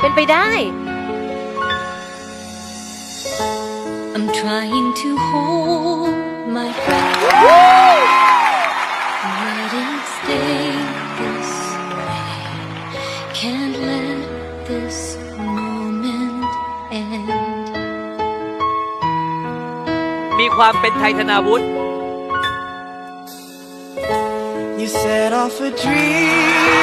เป็นไปได้ I'm trying to hold my breath. Let it stay this way. Can't let this moment end. มีความเป็นไทยธนาวุฒิ You set off a dream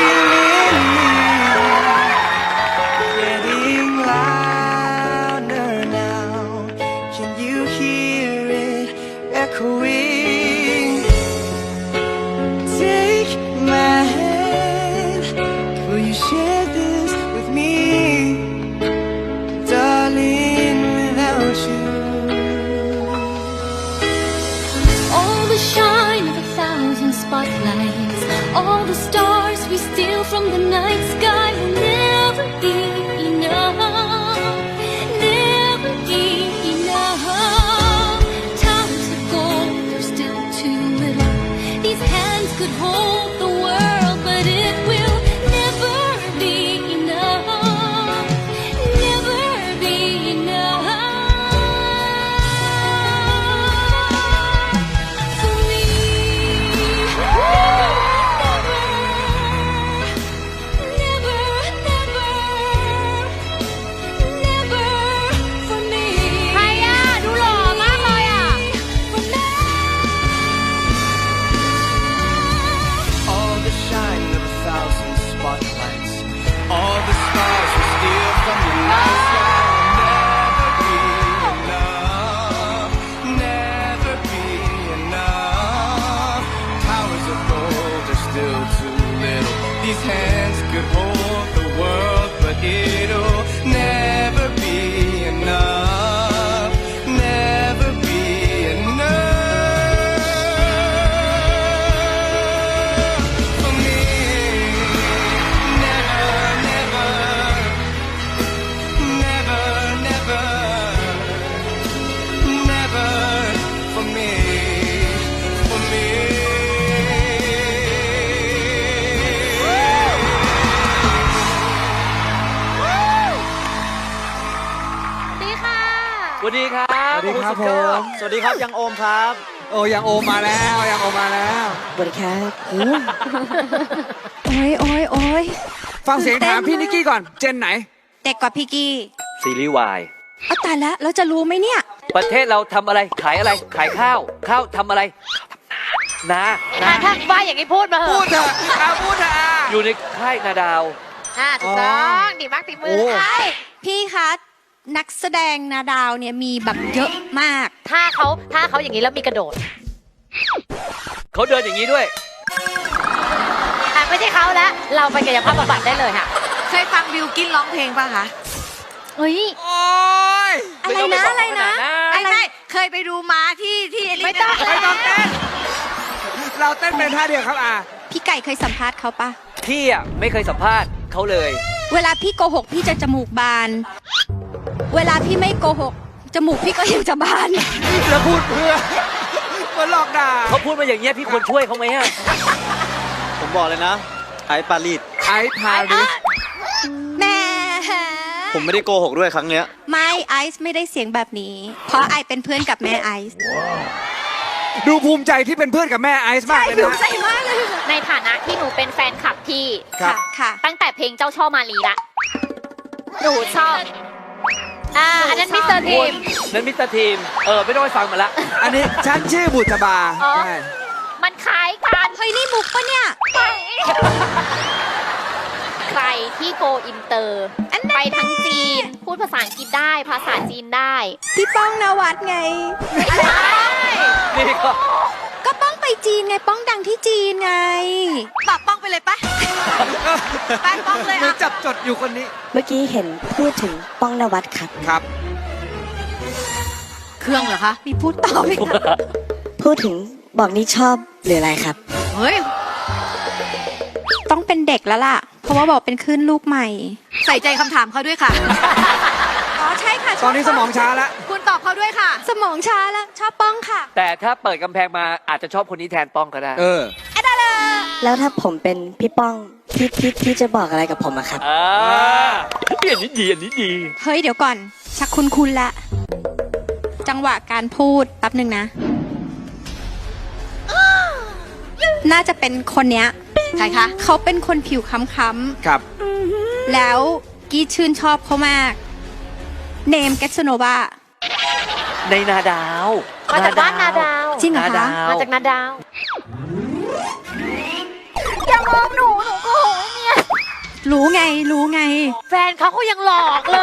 the stars we steal from the night sky. Will never be enough, These hands could hold the world, but it'll never ดีครับโอ้โหสุดยอดผม สวัสดีครับยังโอมครับ โอ้ยังโอมมาแล้วยังโอมมาแล้วสวัสดีครับโอ้ยโอ้ยโอ้ยฟังเสียงถามพี่นิกกี้ก่อน เจนไหน เด็กกว่าพี่กี้ซีรีส์วายเอาตายแล้วเราจะรู้ไหมเนี่ย ประเทศเราทำอะไรขายอะไร ขายข้าว ข้าวทำอะไรนานาอะถ้าว่าอย่างนี้พูดมาเหพูดอะเถอะอาพูดเถอะอา อยู่ในค่ายนาดาว อะถูกต้องดีมากตีมือโอ้ค่ะพี่คะ นักแสดงนาดาวเนี่ยมีแบบเยอะมาก ถ้าเขาถ้าเขาอย่างนี้แล้วมีกระโดดเขาเดินอย่างนี้ด้วย อะไม่ใช่เขาแล้วเราไปกายภาพบำบัดได้เลยค่ะ เคยฟังบิวกินร้องเพลงป่ะคะ เฮ้ย โอ้ยอะไรนะอะไรนะ ไม่ใช่เคยไปดูม้าที่ที่เอลิไม่ต้อง ไม่ต้องเต้น เราเต้นเป็นท่าเดียวครับอาพี่ไก่เคยสัมภาษณ์เขาปะพี่อะไม่เคยสัมภาษณ์เขาเลย เวลาพี่โกหกพี่จะจมูกบาน เวลาพี่ไม่โกหก จมูกพี่ก็ยังจะบาน แล้วพูดเพื่อเหมือนหลอกด่าเขาพูดมาอย่างเงี้ยพี่ควรช่วยเขาไหมอะผมบอกเลยนะ ไอซ์ปารีสไอพาริสแหม่ผมไม่ได้โกหกด้วยครั้งเนี้ย ไม่ไอซ์ไม่ได้เสียงแบบนี้ เพราะไอเป็นเพื่อนกับแม่ไอซ์ดูภูมิใจที่เป็นเพื่อนกับแม่ไอซ์มากใช่เลยภูนะมิใจมากเลยในฐานะที่หนูเป็นแฟนคลับพี่ ครับ ค่ะค่ะตั้งแต่เพลงเจ้าช่อมาลีละ หนูชอบ อ่าอันนั้นมิสเตอร์ทีม นั้นมิสเตอร์ทีม เออ ไม่ต้องไปฟังมาละ อันนี้ฉันชื่อบุษบาอ๋อ ใช่มันคล้ายกันเฮ้ยนี่มุกปะเนี่ย ใครที่โกอินเตอร์ไปทั้งจีน พูดภาษาอังกฤษได้ ภาษาจีนได้พี่ป้องนวัดไงนี่ก็ก็ป้องไปจีนไงป้องดังที่จีนไงปรับป้องไปเลยปะ ไปป้องเลยมืออะจับจดอยู่คนนี้เมื่อกี้เห็นพูดถึงป้องนวัดครับ ครับ เครื่องเหรอคะมีพูดต่อไหมคะพูดถึงบอกนี่ชอบหรืออะไรครับ เฮ้ย ต้องเป็นเด็กแล้วล่ะ เพราะว่าบอกเป็นคลื่นลูกใหม่ ใส่ใจคำถามเขาด้วยค่ะ อ๋อใช่ค่ะตอนนี้สมองช้าแล้วคุณตอบเขาด้วยค่ะ สมองช้าแล้ว ชอบป้องค่ะแต่ถ้าเปิดกำแพงมาอาจจะชอบคนนี้แทนป้องก็ได้ เออเอะได้เลยแล้วถ้าผมเป็นพี่ป้อง พี่พี่พี่จะบอกอะไรกับผมอะครับ อ่าอันนี้ดีอันนี้ดี เฮ้ยเดี๋ยวก่อน ชักคุณคุณละ จังหวะการพูดแป๊บหนึ่งนะ น่าจะเป็นคนเนี้ย ใครคะ เขาเป็นคนผิวค้ำครับ ๆแล้วกี้ชื่นชอบเขามาก เนมแกสโนวาในนาดาวมาจากบ้านนาดาว จริงเหรอนาคะ ดาว มาจากนาดาว รู้ไงรู้ไง แฟนเขาก็ยังหลอกเล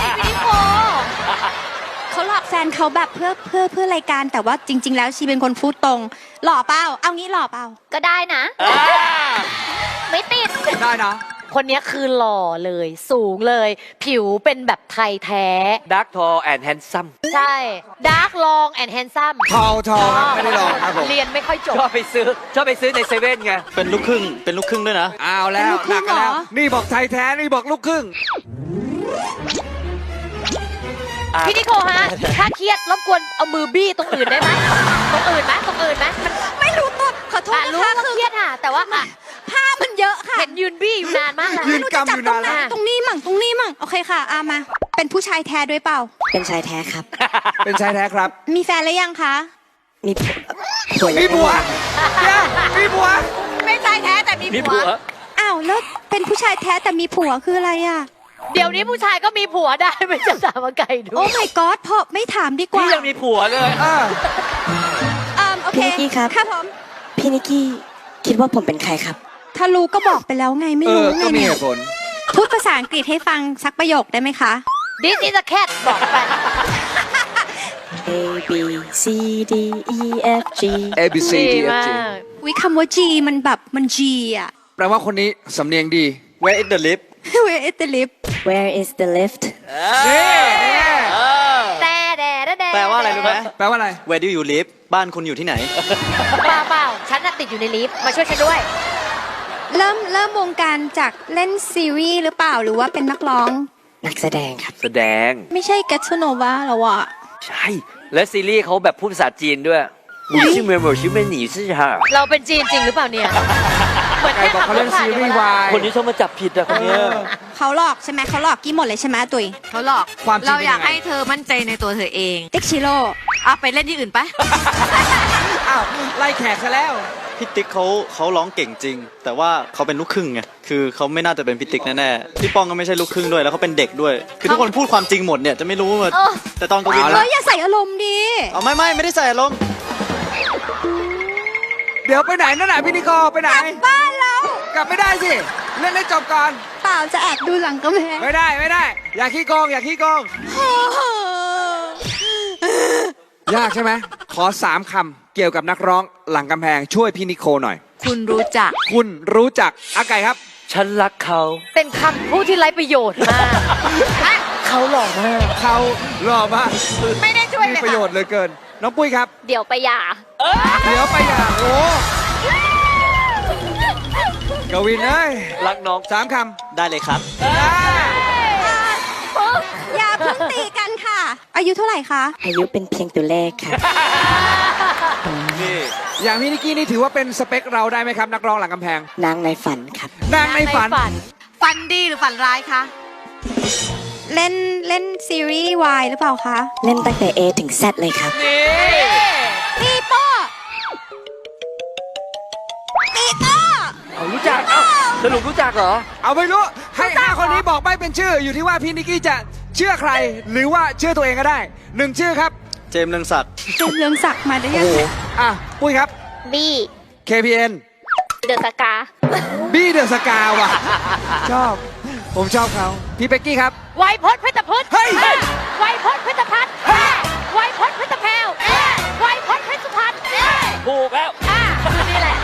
ยพี่นิโคเขาหลอกแฟนเขาแบบเพื่อเพื่อเพื่อรายการแต่ว่าจริง ๆ แล้วชีเป็นคนพูดตรง หล่อเปล่าเอางี้หล่อเปล่าก็ได้นะอ่าไม่ติด ได้นะ คนเนี้ยคือหล่อเลย สูงเลย ผิวเป็นแบบไทยแท้ ดักทอแอนแฮนซัมใช่ดาร์กลองแอนด์แฮนซัมทอทอครับไม่ได้ลองครับผม เรียนไม่ค่อยจบ ชอบไปซื้อ ชอบไปซื้อในเซเว่นไงเป็นลูกครึ่ง เป็นลูกครึ่งด้วยนะ เอาแล้วเป็นลูกครึ่หนังกกันแล้วเหรอนี่บอกไทยแท้ นี่บอกลูกครึ่งอะพี่นิโคฮะ ถ้าเครียดรบกวนเอามือบี้ตรงอื่นได้ไหมตรงอื่นไหมตรงอื่นไหมมันไม่รู้ตัวขอโทษอะนะรู้คะว่าคือเครียดอะ แต่ว่าอะ ผ้ามันเยอะค่ะเห็นยืนบี้อยู่นานมากแล้วยืนไม่รู้จะจับตรงไหนกำอยู่นานแล้ว ตรงนี้มั่งตรงนี้มั่งโอเคค่ะอามา เป็นผู้ชายแท้ด้วยเปล่า เป็นชายแท้ครับ เป็นชายแท้ครับ มีแฟนหรือยังคะมีผัวมีผัวเดี๋ยวมีผัวไม่ใช่แท้แต่มีมีผัผัววอ้าวแล้วเป็นผู้ชายแท้แต่มีผัวคืออะไรอะเดี๋ยวนี้ผู้ชายก็มีผัวได้ไม่จะถามว่าไก่ดูโอ้ my god พอไม่ถามดีกว่าพี่ยังมีผัวเลยอ่าอ่าโอเคพี่นิกกี้ครับครับผมพี่นิกกี้คิดว่าผมเป็นใครครับ ถ้ารู้ก็บอกไปแล้วไงไม่เอรู้อไงก็มีเนี่เหยตุผล พูดภาษาอังกฤษให้ฟังสักประโยคได้ไหมคะ This is a cat บอกไป A B C D E F G A B C ดี D F มา G ก วิคำว่า G มันแบบมัน G อะแปลว่าคนนี้สำเนียงดี Where is the lift Where is the lift Where is the lift นี่นี่แต่แดดแดดแปลว่าอะไรรู้ไหม แปลว่าอะไร Where do you live บ้านคุณอยู่ที่ไหน เปล่าเปล่าฉันน่ะติดอยู่ในลิฟต์มาช่วยฉันด้วย เริ่มเริ่มวงการจากเล่นซีรีส์หรือเปล่าหรือว่าเป็นนักร้อง นักแสดงครับ แสดง ไม่ใช่แก t โนวาหรอวะใช่ และซีรีส์เขาแบบพูดภาษาจีนด้วยหนีชื่อเมย์บอกชื่อเมย์หนีชื่อฮะเราเป็นจีนจริงหรือเปล่าเนี่ยเหมือนไก่แค่บอกขับเขารเล่ถนผ่านซีในรีเวส์ลาวายคนนี้ชอบมาจับผิดอะคนเนี้ยเขาหลอกใช่ไหมเขาหลอกกี้หมดเลยใช่ไหมตุยเขาหลอกความจริงเราอยากเป็นยังไงให้เธอมั่นใจในตัวเธอเองติ๊กชิโร่เอาไปเล่นที่อื่นไป อ้าวไล่แขกซะแล้ว พี่ติ๊กเขาเขาร้องเก่งจริง แต่ว่าเขาเป็นลูกครึ่งไงคือเขาไม่น่าจะเป็นพี่ติ๊กแน่ๆพี่ป้องก็ไม่ใช่ลูกครึ่งด้วยแล้วเขาเป็นเด็กด้วย คือทุกคนพูดความจริงหมดเนี่ยจะไม่รู้ว่าเออ แต่ตอนกวินเอาเฮ้ละยอย่าใส่อารมณ์ดีเอาไม่ไม่ไม่ได้ใส่อารมณ์เดี๋ยวไปไหนนั่นน่ะพี่นิโคไปไหน บ้านเรากลับไม่ได้สิ เล่นให้จบก่อน เปล่าจะแอบดูหลังกำแพงไม่ได้ไม่ได้ อย่าขี้โกงอย่าขี้โกง ยากใช่ไหม ขอสามคำเกี่ยวกับนักร้องหลังกำแพงช่วยพี่นิโคหน่อย คุณรู้จัก คุณรู้จักอาไก่ครับ ฉันรักเขา เป็นคำพูดที่ไร้ประโยชน์มากอะเขาหล่อมาก เขาหล่อมากไม่ได้ช่วยมีเลยประโยค่ะชน์เหลือเกิน น้องปุ้ยครับ เดี๋ยวไปหย่าเดี๋ยวไปอย่างโอ้กวินเอ้ยรักน้อง สามคได้เลยครับำได้อย่าเพิ่งตีกันค่ะ อายุเท่าไหร่คะ อายุเป็นเพียงตัวเลขค่ะ นี่อย่างพี่นิกกี้นี่ถือว่าเป็นสเปคเราได้ไหมครับ นักร้องหลังกำแพงนางในฝันครับ นางในฝัน ฝันดีหรือฝันร้ายคะ เล่นเล่นซีรีส์วายหรือเปล่าคะ เล่นตั้งแต่ A ถึง Z เลยครับปีโป้ปีโป้เอารู้จัก เอ้าสรุปรู้จักเหรอ เอาไม่รู้ ให้ห้าคนนี้บอกไม่เป็นชื่อ อยู่ที่ว่าพี่นิกกี้จะเชื่อใครหรือว่าเชื่อตัวเองก็ได้หนึ่งชื่อครับเจมส์เรืองศักดิ์เป็นเรืองศักดิ์มาได้โอ้ยังโหไงอะปุ้ยครับ บี้ KPN เดอะสกา บี้เดอะสกาว่ะ ชอบ ผมชอบเขาพี่เป็กกี้ครับ ไวยพจน์เพชรพุทธเฮ้ยอะไวยพจน์เพชรพัฒน์อะไวยพจน์เพชรแพรวอะไวยพจน์เพชรสุพรรณอะถูกแล้ว อะคือนี่แหละ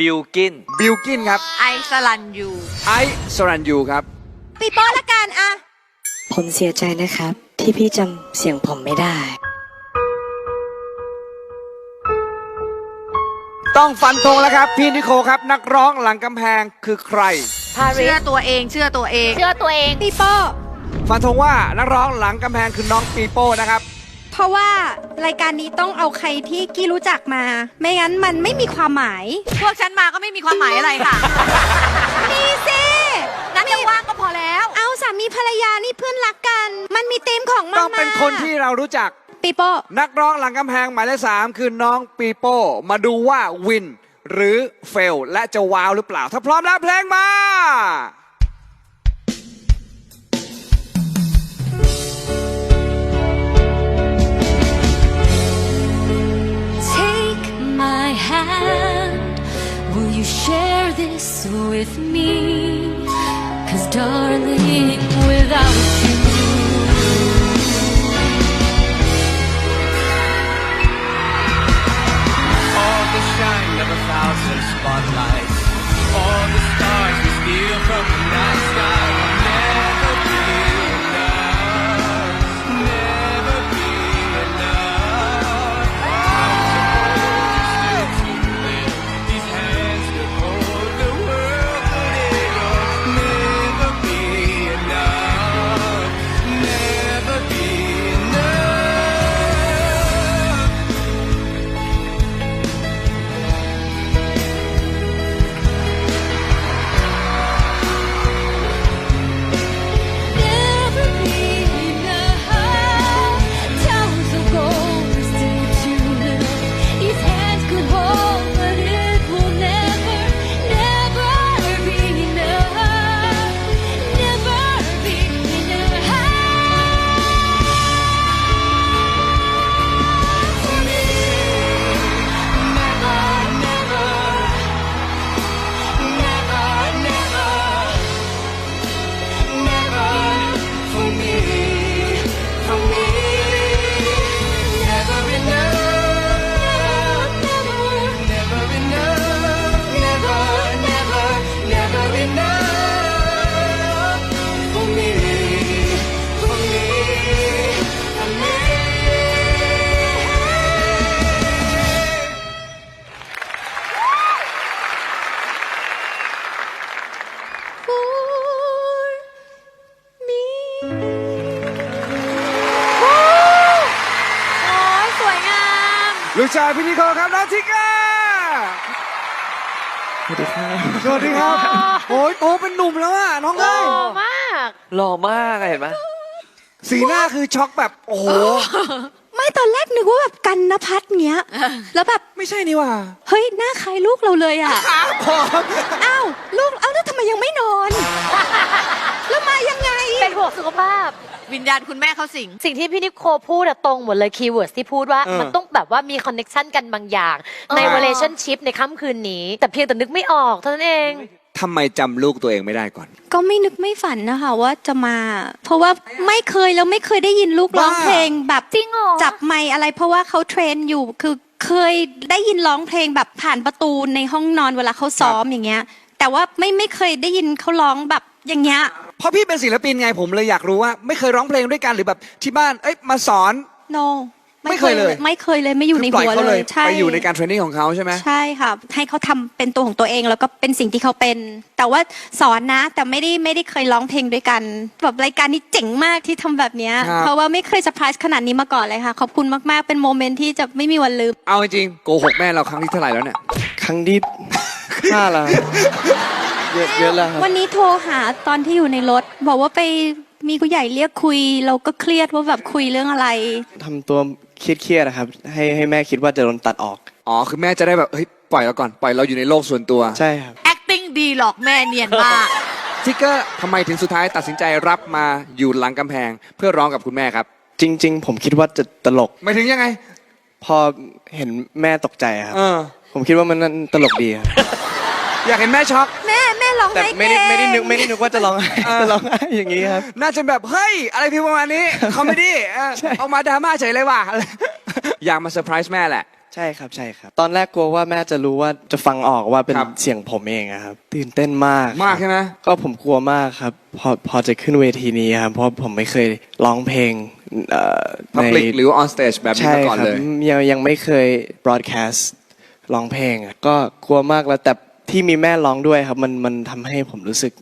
บิลกินบิลกินครับไอสลันยูไอซ์สรันยูครับปีโป้ละกันอะผมเสียใจนะครับ ที่พี่จำเสียงผมไม่ได้ ต้องฟันธงแล้วครับ พี่นิโคครับนักร้องหลังกำแพงคือใครพาริเชื่อสตัวเองเชื่อตัวเองเชื่อตัวเองปีโป้ ฟันธงว่านักร้องหลังกำแพงคือน้องปีโป้นะครับพเพ ราะว่ารายการนี้ต้องเอาใครที่กี้รู้จักมา ไม่งั้นมันไม่มีความหมาย พวกฉันมาก็ไม่มีความหมายอะไรค่ะ มีสิงั้นยังว่างก็พอแล้ว เอาสามีภรรยานี่เพื่อนรักกัน มันมีธีมของมันต้องเป็นคนที่เรารู้จัก ปีโป้นักร้องหลังกำแพงหมายเลขสามคือน้องปีโป้ มาดูว่าวิน หรือเฟล และจะว้าวหรือเปล่า ถ้าพร้อมแล้วเพลงมา with me? Cause darling, without you. All the shine of a thousand spotlights, all the stars we steal from ลูกชายพิธีโคครับน้องทิกเกอร์สวัสดีครับ สวัสดีครับโอ้ยโตเป็นหนุ่มแล้วอะน้องหล่เอ้อยมาก หล่อมากอะเห็นไหมสีหน้าคือช็อกแบบโอ้โห ไม่ตอนแรกนึกว่าแบบกันนพัฒน์เงี้ย แล้วแบบ ไม่ใช่นี่ว่าเฮ้ย หน้าคล้ายลูกเราเลยอะครับผมอ้าวลูกเอ้าแล้วทำไมยังไม่นอน แล้วมายังไง เป็นห่วงสุขภาพ วิญญาณคุณแม่เขาสิง สิ่งที่พี่นิโคพูดอะตรงหมดเลยคีย์เวิร์ดที่พูดว่าเออมันต้องแบบว่ามีคอนเน็ชันกันบางอย่าง ใน relationship ในค่ำคืนนี้ แต่เพียงแต่นึกไม่ออกเท่านั้นเอง ทำไมจำลูกตัวเองไม่ได้ก่อน ก็ไม่นึกไม่ฝันนะคะว่าจะมา เพราะว่าไม่เคยแล้วไม่เคยได้ยินลูกร้องบ้า เพลงแบบจริงเหรอ จับไมค์อะไร เพราะว่าเขาเทรนอยู่คือเคยได้ยินร้องเพลงแบบผ่านประตูในห้องนอนเวลาเขาซ้อมอย่างเงี้ย แต่ว่าไม่ไม่เคยได้ยินเขาร้องแบบอย่างเงี้ย เพราะพี่เป็นศิลปินไงผมเลยอยากรู้ว่า ไม่เคยร้องเพลงด้วยกันหรือแบบที่บ้านเอ้ยมาสอน no ไม่เคยเลย ไม่เคยเลยไม่อยู่ในคืปล่หัวเขาเลย ใช่ไปอยู่ในการเทรนนิ่งของเขาใช่ไหมใช่ค่ะ ให้เขาทำเป็นตัวของตัวเองแล้วก็เป็นสิ่งที่เขาเป็น แต่ว่าสอนนะ แต่ไม่ได้ไม่ได้เคยร้องเพลงด้วยกันแบบรายการนี้เจ๋งมากที่ทำแบบเนี้ยครับเพราะว่าไม่เคยเซอร์ไพรส์ขนาดนี้มาก่อนเลยค่ะ ขอบคุณมากๆเป็นโมเมนต์ที่จะไม่มีวันลืม เอาจริงๆโกหกแม่เราครั้งที่เท่าไหร่แล้วเนี่ยครั้งที่ห้าแล้วครับเยอะเยอะแล้วครับวันนี้โทรหาตอนที่อยู่ในรถ บอกว่าไปมีผู้ใหญ่เรียกคุย เราก็เครียดว่าแบบคุยเรื่องอะไรทำตัว เครียดๆนะครับ ให้ให้แม่คิดว่าจะโดนตัดออก อ๋อ คือแม่จะได้แบบเฮ้ยปล่อยเราก่อน ปล่อยเราอยู่ในโลกส่วนตัวใช่ครับ acting ดีหลอกแม่เนียนมาก ทิกเกอร์ทำไมถึงสุดท้ายตัดสินใจรับมาอยู่หลังกำแพง เพื่อร้องกับคุณแม่ครับจริง ๆ ผมคิดว่าจะตลก หมายถึงยังไง พอเห็นแม่ตกใจครับ เออ ผมคิดว่ามันนั่นตลกดีครับ อยากเห็นแม่ช็อก แม่แม่ ร้องแต่ไห้ไม่ได้เก่งไม่ได้นึกไม่ได้นึกว่าจะร้องไห้เออจะร้องไห้อย่างนี้ครับ น่าจะแบบเฮ้ยอะไรพี่ประมาณนี้ คอมเมดี้เออใช่เอามาดราม่าเฉยเลยว่ะ อยากมาเซอร์ไพรส์แม่แหละ ใช่ครับใช่ครับ ตอนแรกกลัวว่าแม่จะรู้ว่าจะฟังออกว่าเป็นครับ เสียงผมเองอะครับตื่นเต้นมากมากใช่ไหมก็ผมกลัวมากครับ พอพอจะขึ้นเวทีนี้ครับ เพราะผมไม่เคยร้องเพลงเอ่อพับลิกในหรือ on stage แบบนี้ใช่มาก่อนครับเลย ยังยังไม่เคย broadcast ร้องเพลงอะก็กลัวมากแล้วแต่ ที่มีแม่ร้องด้วยครับ มันมันทำให้ผมรู้สึก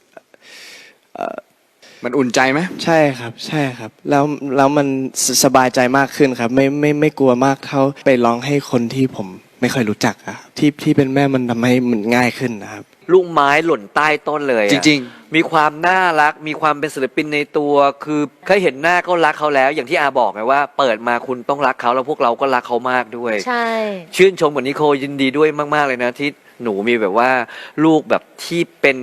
มมันอุ่นใจไหมใช่ครับ ใช่ครับ แล้วแล้วมันสสบายใจมากขึ้นครับ ไม่ไม่ไม่กลัวมากเท่าไปร้องให้คนที่ผมไม่เคยรู้จักอะครับที่ที่เป็นแม่มันทำให้มันง่ายขึ้นนะครับ ลูกไม้หล่นใต้ต้นเลยอะจริง มีความน่ารัก มีความเป็นศิลปินในตัว คือแค่เห็นหน้าก็รักเขาแล้ว อย่างที่อาบอกไงว่า เปิดมาคุณต้องรักเขาแล้วพวกเราก็รักเขามากด้วย ใช่ ชื่นชมกับนิโคยินดีด้วยมาก ๆ เลยนะที่ หนูมีแบบว่าลูกแบบที่เป็น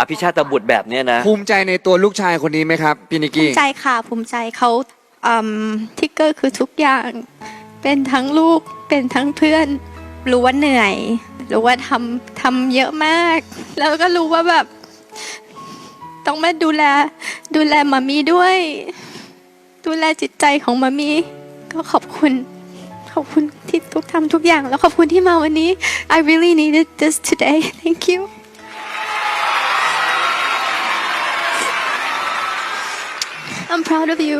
อภิชาตบุตรแบบเนี้ยนะ ภูมิใจในตัวลูกชายคนนี้ไหมครับพี่นิกภูกี้มิใจค่ะภูมิใจเขาอืมทิกเกอร์คือทุกอย่าง เป็นทั้งลูกเป็นทั้งเพื่อน รู้ว่าเหนื่อย รู้ว่าทำทำเยอะมาก แล้วก็รู้ว่าแบบ ต้องมาดูแล ดูแลมามีด้วย ดูแลจิตใจของมามีก็ขอบคุณ ขอบคุณที่ทุกทำทุกอย่าง แล้วขอบคุณที่มาวันนี้ I really needed this today thank you I'm proud of you